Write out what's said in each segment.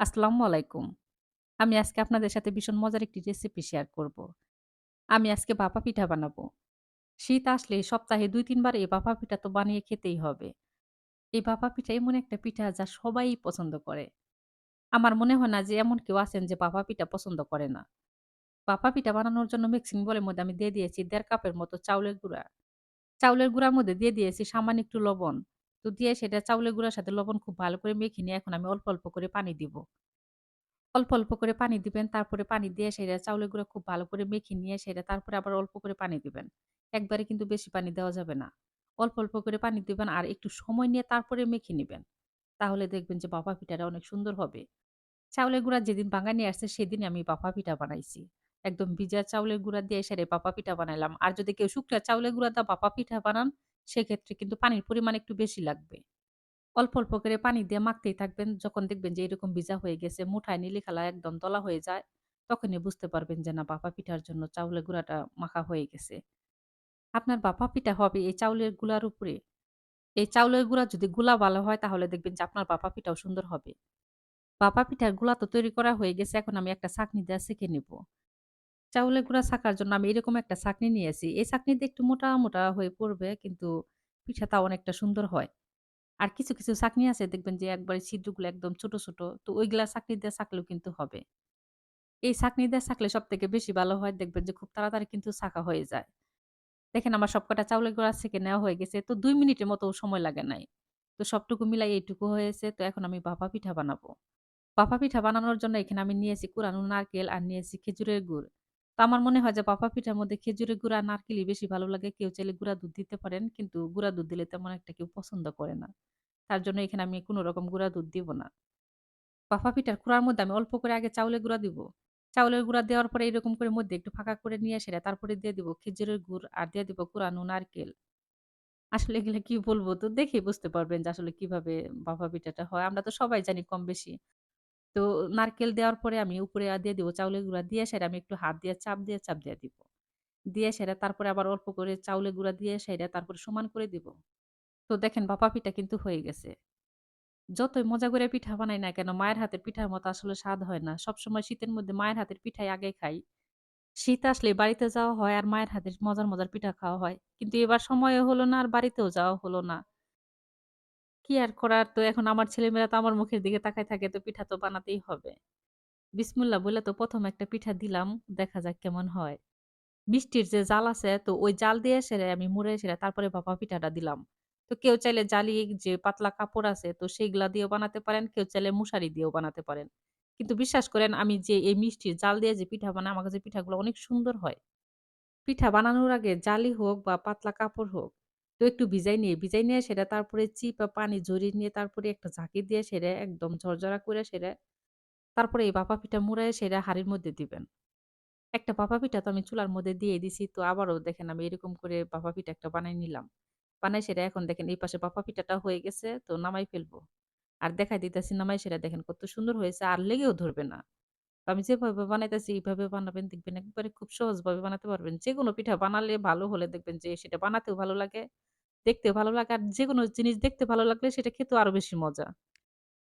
আসসালামু আলাইকুম। আমি আজকে আপনাদের সাথে ভীষণ মজার একটি রেসিপি শেয়ার করব। আমি আজকে ভাপা পিঠা বানাবো। শীত আসলেই সপ্তাহে ২-৩ বার এই ভাপা পিঠা তো বানিয়ে খেতেই হবে। এই ভাপা পিঠা এমন একটা পিঠা যা সবাই পছন্দ করে। আমার মনে হয় না যে এমন কেউ আছেন যে বাপা পিঠা পছন্দ করে না। বাপা পিঠা বানানোর জন্য মিক্সিং বোলের মধ্যে আমি দিয়ে দিয়েছি দেড় কাপের মতো চাউলের গুঁড়া। চাউলের গুঁড়ার মধ্যে দিয়ে দিয়েছি সামান্য একটু লবণ। তো দিয়ে সেটা চাউলের গুঁড়ার সাথে লবণ খুব ভালো করে মেখে নিয়ে এখন আমি অল্প, অল্প করে পানি দিব। অল্প, অল্প করে পানি দিবেন। তারপরে পানি দিয়ে সেটা চাউলের গুঁড়া খুব ভালো করে মেখে নিয়ে সেটা তারপরে আবার অল্প করে পানি দিবেন। একবারে কিন্তু বেশি পানি দেওয়া যাবে না। অল্প, অল্প করে পানি দিবেন আর একটু সময় নিয়ে তারপরে মেখে নেবেন তাহলে দেখবেন যে ভাপা পিঠাটা অনেক সুন্দর হবে। চাউলের গুঁড়া যেদিন ভাঙা নিয়ে আসছে সেদিন আমি ভাপা পিঠা বানাইছি। একদম ভিজা চাউলের গুঁড়া দিয়ে সেরে বাপা পিঠা বানাইলাম। আর যদি কেউ শুকনা চাউলের গুঁড়া দিয়ে বাপা পিঠা বানান সেক্ষেত্রে কিন্তু পানির পরিমাণ একটু বেশি লাগবে। অল্প, অল্প করে পানি দিয়ে মাখতেই থাকবেন। যখন দেখবেন যে এরকম ভিজা হয়ে গেছে, মুঠায় নিলে খালা একদম দলা হয়ে যায়, তখনই বুঝতে পারবেন যে না ভাপা পিঠার জন্য চাউলের গুঁড়াটা মাখা হয়ে গেছে। আপনার বাপা পিঠা হবে এই চাউলেরগুলার উপরে। এই চাউলের গুঁড়া যদি গুলা ভালো হয় তাহলে দেখবেন যে আপনার বাপা পিঠাও সুন্দর হবে। বাপা পিঠারগুলা তো তৈরি করা হয়ে গেছে। এখন আমি একটা ছাঁকনি দিয়ে ছেঁকে নিব। চাউলের গুঁড়া ছাঁকার জন্য আমি এরকম একটা ছাঁকনি নিয়েছি। এই ছাঁকনিতে একটু মোটা, মোটা হয়ে পড়বে কিন্তু পিঠা পিঠাটা অনেকটা সুন্দর হয়। আর কিছু, কিছু ছাঁকনি আছে দেখবেন যে একবারে ছিদ্রগুলো একদম ছোট, ছোট। তো ওইগুলা ছাঁকনি দিয়ে ছাঁকলেও কিন্তু হবে। এই ছাঁকনি দিয়ে ছাঁকলে সবথেকে বেশি ভালো হয়। দেখবেন যে খুব তাড়াতাড়ি কিন্তু ছাঁকা হয়ে যায়। দেখেন আমার সবকটা চাউলের গুঁড়া ছেঁকে নেওয়া হয়ে গেছে। তো দুই মিনিটের মতো সময় লাগে নাই। তো সবটুকু মিলাই এইটুকু হয়েছে। তো এখন আমি ভাপা পিঠা বানাবো। ভাপা পিঠা বানানোর জন্য এখানে আমি নিয়েছি কুরানো নারকেল আর নিয়েছি খেজুরের গুড়। তো আমার মনে হয় যে ভাপা পিঠার মধ্যে খেজুরের গুড়, নারকেলই বেশি ভালো লাগে। কেউ চাইলে গুঁড়া দুধ দিতে পারেন। কিন্তু গুঁড়া দুধ দিলে তেমন একটা কেউ পছন্দ করে না। তার জন্য এখানে আমি কোন রকম গুঁড়া দুধ দিব না। ভাপা পিঠার কুড়ার মধ্যে আমি অল্প করে আগে চাউলের গুঁড়া দিব। চাউলের গুঁড়া দেওয়ার পরে এরকম করে মধ্যে একটু ফাঁকা করে নিয়ে সেটা তারপরে দিয়ে দিব খেজুরের গুড় আর দিয়ে দিব কুড়ানো নারকেল। আসলে এগুলা কি বলব? তো দেখেই বুঝতে পারবেন যে আসলে কীভাবে ভাপা পিঠাটা হয়। আমরা তো সবাই জানি কম বেশি। তো নারকেল দেওয়ার পরে আমি উপরে দিয়ে দিব চাউলের গুঁড়া দিয়ে সেটা আমি একটু হাত দিয়ে চাপ দিয়ে, চাপ দিয়ে দিব। দিয়ে সেটা তারপরে আবার অল্প করে চাউলের গুঁড়া দিয়ে সেটা তারপরে সমান করে দিব। তো দেখেন ভাপা পিঠা কিন্তু হয়ে গেছে। যতই মজা করে পিঠা বানাই না কেন, মায়ের হাতের পিঠার মতো আসলে স্বাদ হয় না। সবসময় শীতের মধ্যে মায়ের হাতের পিঠাই আগে খাই। শীত আসলে বাড়িতে যাওয়া হয় আর মায়ের হাতের মজার, মজার পিঠা খাওয়া হয়। কিন্তু এবার সময়ও হলো না আর বাড়িতেও যাওয়া হলো না। কি আর করার? তো এখন আমার ছেলেমেয়েরা তো আমার মুখের দিকে তাকায় থাকে তো পিঠা তো বানাতেই হবে। বিসমিল্লাহ বইলা তো প্রথম একটা পিঠা দিলাম। দেখা যাক কেমন হয়। মিষ্টির যে জাল আছে তো ওই জাল দিয়ে সেরে আমি মুড়ে সেরে তারপরে ভাপা পিঠাটা দিলাম। তো কেউ চাইলে জালি যে পাতলা কাপড় আছে তো সেইগুলা দিয়েও বানাতে পারেন, কেউ চাইলে মশারি দিয়েও বানাতে পারেন। কিন্তু বিশ্বাস করেন আমি যে এই মিষ্টির জাল দিয়ে যে পিঠা বানাই আমার কাছে পিঠাগুলো অনেক সুন্দর হয়। পিঠা বানানোর আগে জালি হোক বা পাতলা কাপড় হোক, তো একটু ভিজাই নিয়ে ভিজাই নিয়ে সেটা তারপরে চিপা পানি ঝরিয়ে নিয়ে তারপরে একটা ঝাঁকি দিয়ে সেরে একদম ঝরঝরা করে সেরে তারপরে এই ভাপা পিঠা মুড়ায়ে সেটা হাঁড়ির মধ্যে দিবেন। একটা ভাপা পিঠা তো আমি চুলার মধ্যে দিয়ে দিছি। তো আবারও দেখেন আমি এরকম করে ভাপা পিঠা একটা বানায় নিলাম। বানাই সেটা এখন দেখেন এই পাশে ভাপা পিঠাটা হয়ে গেছে তো নামাই ফেলব। আর দেখাই দিতেছি নামাই সেটা দেখেন কত সুন্দর হয়েছে আর লেগেও ধরবে না। আমি যেভাবে বানাইতেছি এইভাবে বানাবেন দেখবেন একবারে খুব সহজভাবে বানাতে পারবেন। যেকোনো পিঠা বানালে ভালো হলে দেখবেন যে সেটা বানাতেও ভালো লাগে, দেখতেও ভালো লাগে আর যেকোনো জিনিস দেখতে ভালো লাগলে সেটা খেতেও আরও বেশি মজা।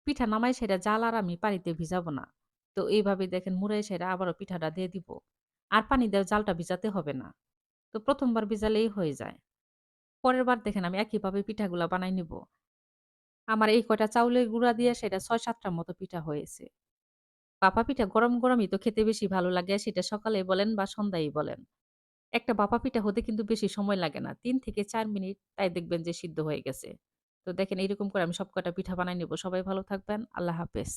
পিঠা নামাই সেটা জাল আর আমি পানিতে ভিজাবো না। তো এইভাবে দেখেন মুড়াই সেটা আবারও পিঠাটা দিয়ে দিব। আর পানি দিয়ে জালটা ভিজাতে হবে না। তো প্রথমবার ভিজালেই হয়ে যায়। পরের বার দেখেন আমি একইভাবে পিঠাগুলা বানাই নিব। আমার এই কয়টা চাউলের গুঁড়া দিয়ে সেটা ছয় সাতটার মতো পিঠা হয়েছে। ভাপা পিঠা গরম, গরমই তো খেতে বেশি ভালো লাগে সেটা সকালে বলেন বা সন্ধ্যায় বলেন। একটা ভাপা পিঠা হতে কিন্তু বেশি সময় লাগে না। তিন থেকে চার মিনিট তাই দেখবেন যে সিদ্ধ হয়ে গেছে। তো দেখেন এরকম করে আমি সবকটা পিঠা বানাই নেব সবাই ভালো থাকবেন। আল্লাহ হাফেজ।